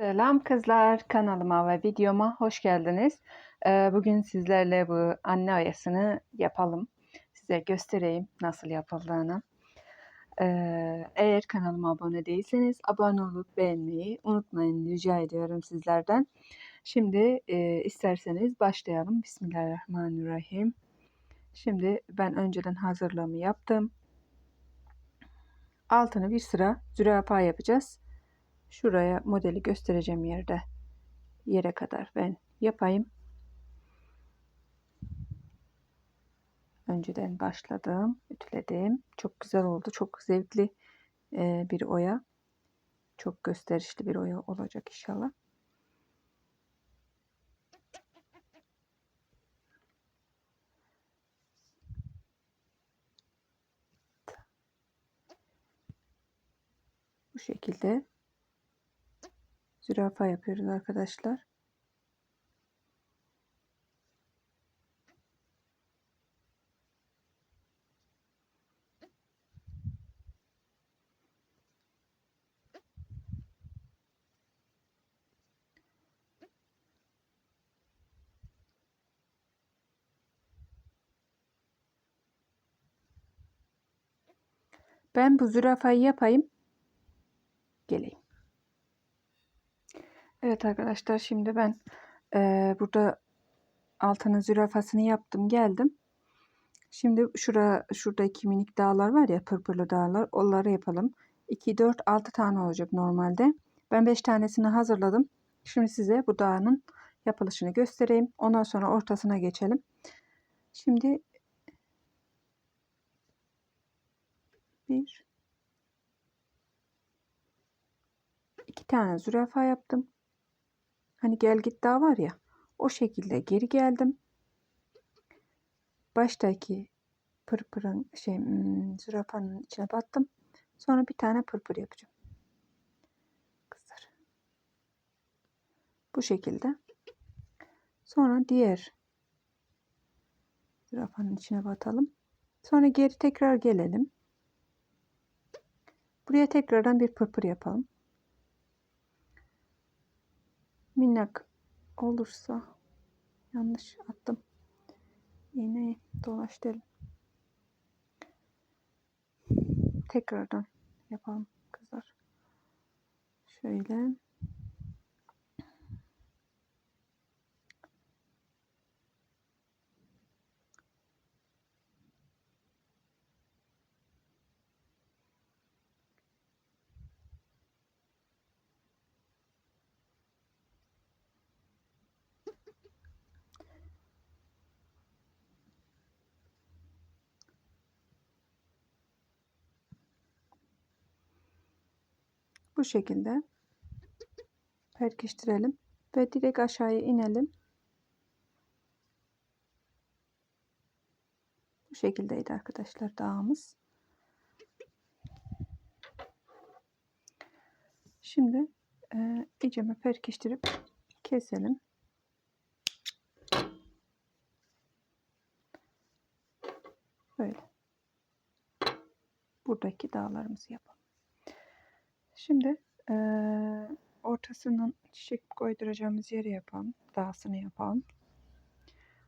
Selam kızlar, kanalıma ve videoma hoş geldiniz. Ee, Bugün sizlerle bu anne oyasını yapalım. Size göstereyim nasıl yapıldığını. Ee, Eğer kanalıma abone değilseniz abone olup beğenmeyi unutmayın rica ediyorum sizlerden. Şimdi e, isterseniz başlayalım. Bismillahirrahmanirrahim. Şimdi ben önceden hazırlığımı yaptım. Altını bir sıra zürafa yapacağız. Şuraya modeli göstereceğim yerde yere kadar ben yapayım. Önceden başladım, ütüledim. Çok güzel oldu. Çok zevkli e, bir oya. Çok gösterişli bir oya olacak inşallah. Bu şekilde zürafa yapıyoruz arkadaşlar. Ben bu zürafayı yapayım. Geleyim. Evet arkadaşlar şimdi ben e, burada altının zürafasını yaptım geldim. Şimdi şura şuradaki minik dağlar var ya pırpırlı dağlar onları yapalım. 2, 4, 6 tane olacak normalde. Ben 5 tanesini hazırladım. Şimdi size bu dağın yapılışını göstereyim. Ondan sonra ortasına geçelim. Şimdi bir iki tane zürafa yaptım. Hani gel git daha var ya. O şekilde geri geldim. Baştaki pırpırın şey hmm, zürafanın içine battım. Sonra bir tane pırpır yapacağım. Kızlar. Bu şekilde. Sonra diğer zürafanın içine batalım. Sonra geri tekrar gelelim. Buraya tekrardan bir pırpır yapalım. Minnak olursa yanlış attım. İğneyi dolaştıralım. Tekrardan yapalım kızlar. Şöyle. Bu şekilde perkiştirelim ve direkt aşağıya inelim. Bu şekildeydi arkadaşlar dağımız. Şimdi e, icemi perkiştirip keselim. Böyle. Buradaki dağlarımızı yapalım. Şimdi e, ortasının çiçek koyduracağımız yeri yapalım. Dağsını yapalım.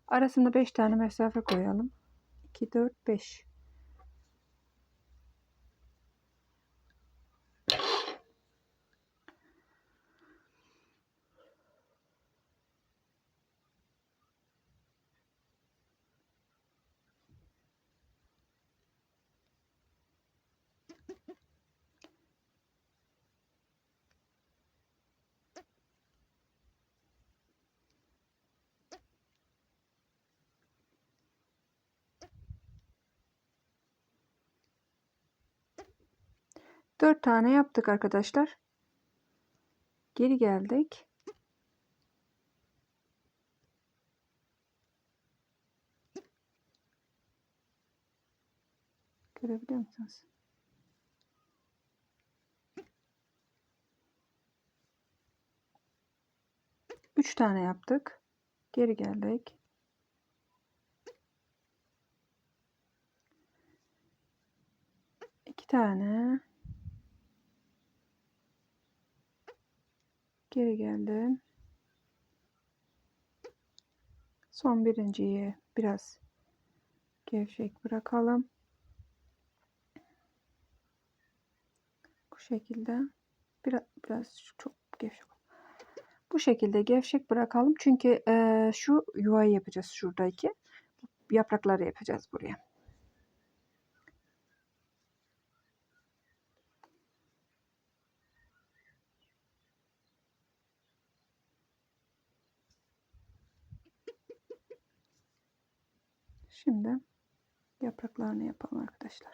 Arasında 5 tane mesafe koyalım. 2, 4, 5. Dört tane yaptık arkadaşlar. Geri geldik. Görebiliyor musunuz? Üç tane yaptık. Geri geldik. İki tane. Geri geldim. Son birinciyi biraz gevşek bırakalım. Bu şekilde biraz, biraz çok gevşek. Bu şekilde gevşek bırakalım. Çünkü e, şu yuvayı yapacağız şuradaki. Yaprakları yapacağız buraya. Şimdi yapraklarını yapalım arkadaşlar.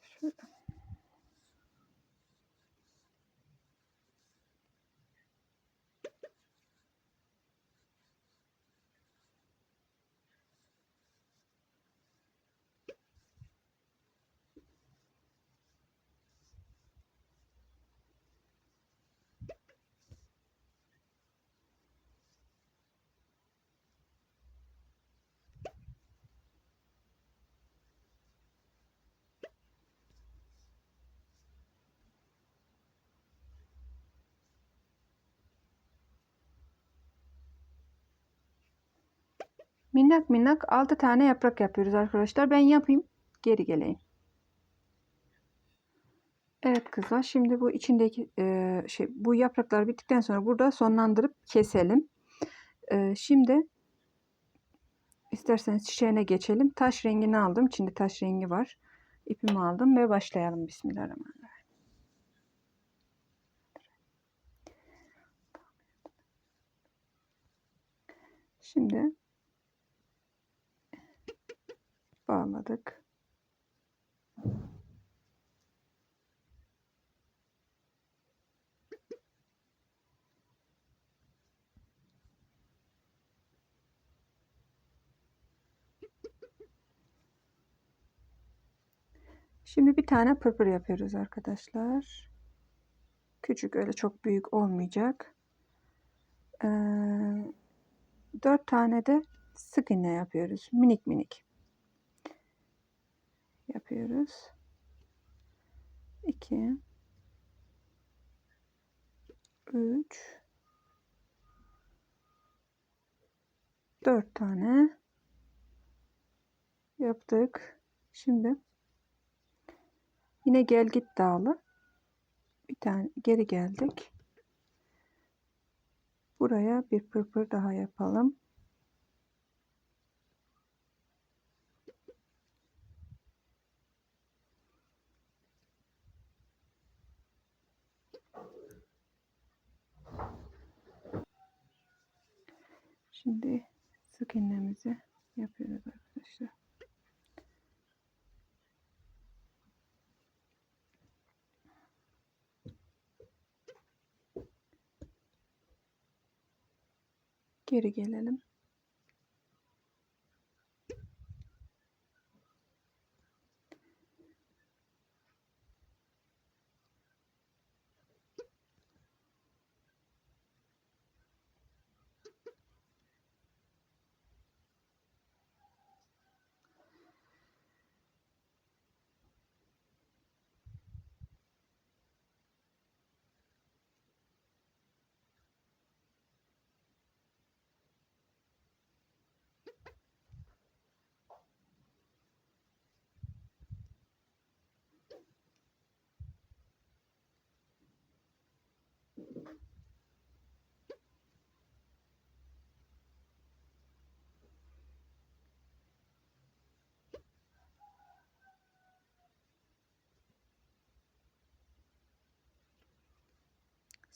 Şöyle. Minnak minnak 6 tane yaprak yapıyoruz arkadaşlar. Ben yapayım. Geri geleyim. Evet kızlar şimdi bu içindeki e, şey bu yapraklar bittikten sonra burada sonlandırıp keselim. E, şimdi isterseniz çiçeğine geçelim. Taş rengini aldım. İçinde taş rengi var. İpimi aldım ve başlayalım. Bismillahirrahmanirrahim. Şimdi bağladık. Şimdi bir tane pırpır yapıyoruz arkadaşlar. Küçük öyle çok büyük olmayacak. Ee, 4 tane de sık iğne yapıyoruz. Minik minik yapıyoruz. 2 3 4 tane yaptık. Şimdi yine gel git dağlı bir tane geri geldik. Buraya bir pırpır daha yapalım. Şimdi sık yapıyoruz arkadaşlar. Geri gelelim.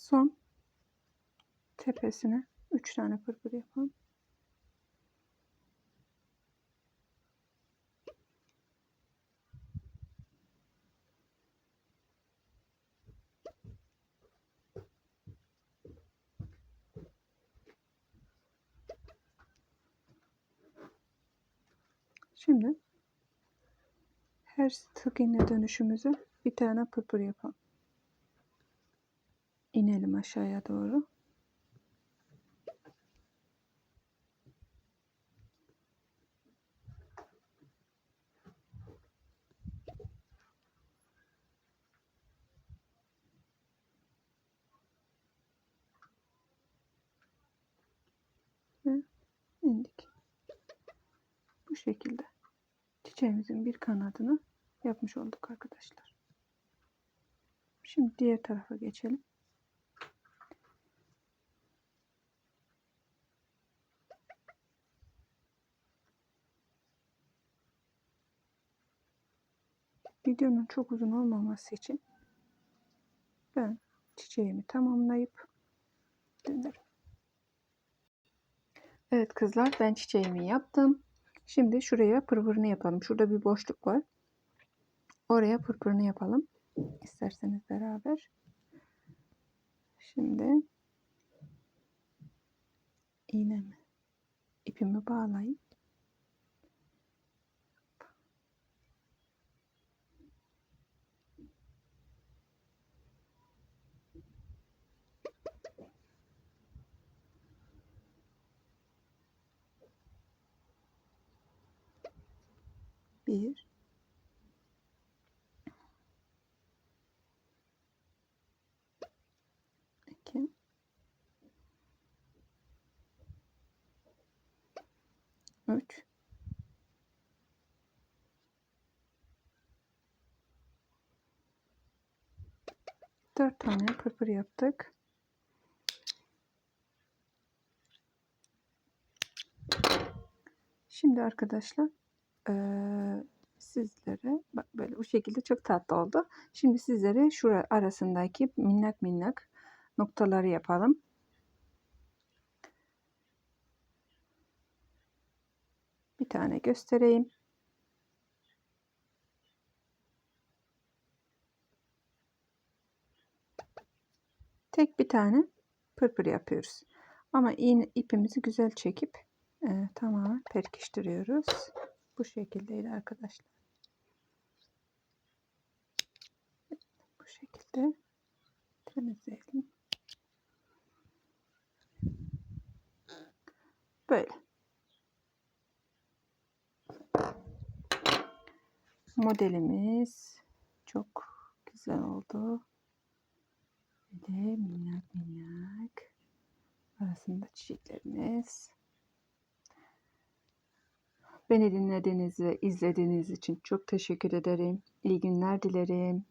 Son tepesine 3 tane pırpır yapalım. Şimdi her sık iğne dönüşümüzü bir tane pırpır yapalım inelim aşağıya doğru. Ve indik. Bu şekilde çiçeğimizin bir kanadını yapmış olduk arkadaşlar. Şimdi diğer tarafa geçelim. Videonun çok uzun olmaması için ben çiçeğimi tamamlayıp dönerim. Evet kızlar ben çiçeğimi yaptım. Şimdi şuraya pırpırını yapalım. Şurada bir boşluk var. Oraya pırpırını yapalım. İsterseniz beraber. Şimdi iğnemi ipimi bağlayıp bir iki üç. Dört tane pırpır yaptık. Şimdi arkadaşlar eee, sizlere bak böyle bu şekilde çok tatlı oldu. Şimdi sizlere şura arasındaki minnak minnak noktaları yapalım. Bir tane göstereyim. Tek bir tane pırpır yapıyoruz. Ama iğne ipimizi güzel çekip e, tamamen perkiştiriyoruz. Bu şekildeydi arkadaşlar. Bu şekilde temizleyelim. Böyle. Modelimiz çok güzel oldu. Böyle minnak minnak arasında çiçeklerimiz. Beni dinlediğiniz ve izlediğiniz için çok teşekkür ederim. İyi günler dilerim.